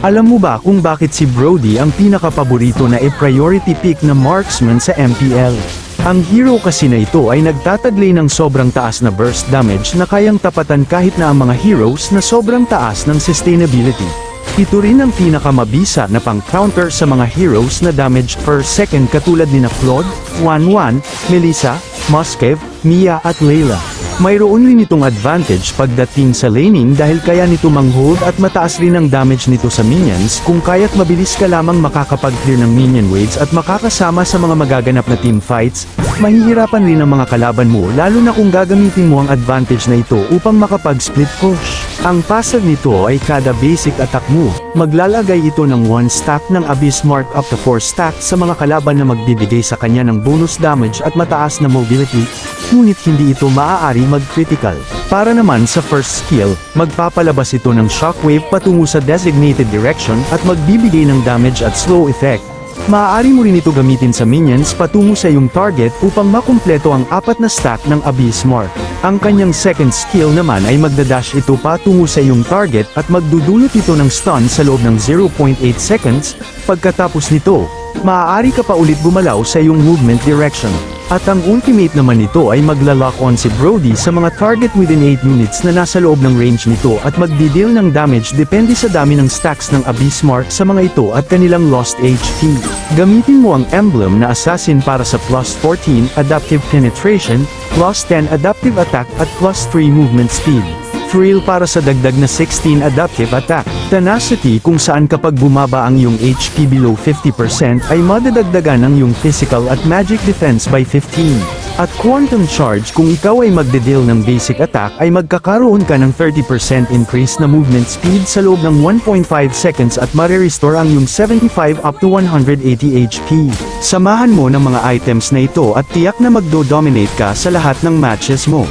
Alam mo ba kung bakit si Brody ang pinakapaborito na e-priority pick na marksman sa MPL? Ang hero kasi na ito ay nagtataglay ng sobrang taas na burst damage na kayang tapatan kahit na ang mga heroes na sobrang taas ng sustainability. Ito rin ang pinakamabisa na pang-counter sa mga heroes na damage per second katulad ni na Claude, 1-1, Melissa, Muskev, Mia at Layla. Mayroon rin itong advantage pagdating sa laning dahil kaya nito mang-hold at mataas rin ang damage nito sa minions kung kaya't mabilis ka lamang makakapag-clear ng minion waves at makakasama sa mga magaganap na team fights, mahihirapan rin ang mga kalaban mo lalo na kung gagamitin mo ang advantage na ito upang makapag-split push. Ang passive nito ay kada basic attack mo, maglalagay ito ng 1 stack ng Abyss Mark up to 4 stack sa mga kalaban na magbibigay sa kanya ng bonus damage at mataas na mobility, ngunit hindi ito maaari mag-critical. Para naman sa first skill, magpapalabas ito ng shockwave patungo sa designated direction at magbibigay ng damage at slow effect. Maaari mo rin ito gamitin sa minions patungo sa iyong target upang makumpleto ang apat na stack ng Abyss Mark. Ang kanyang second skill naman ay magdadash ito patungo sa iyong target at magdudulot ito ng stun sa loob ng 0.8 seconds, pagkatapos nito, maaari ka pa ulit gumalaw sa iyong movement direction. At ang ultimate naman nito ay magla-lock on si Brody sa mga target within 8 units na nasa loob ng range nito at magdideal ng damage depende sa dami ng stacks ng Abyss Mark sa mga ito at kanilang lost HP. Gamitin mo ang emblem na assassin para sa plus 14 adaptive penetration, plus 10 adaptive attack at plus 3 movement speed. Thrill para sa dagdag na 16 adaptive attack. Tenacity kung saan kapag bumaba ang iyong HP below 50% ay madadagdagan ang iyong physical at magic defense by 15. At Quantum Charge kung ikaw ay magde-deal ng basic attack ay magkakaroon ka ng 30% increase na movement speed sa loob ng 1.5 seconds at marirestore ang iyong 75 up to 180 HP. Samahan mo ng mga items na ito at tiyak na magdo-dominate ka sa lahat ng matches mo.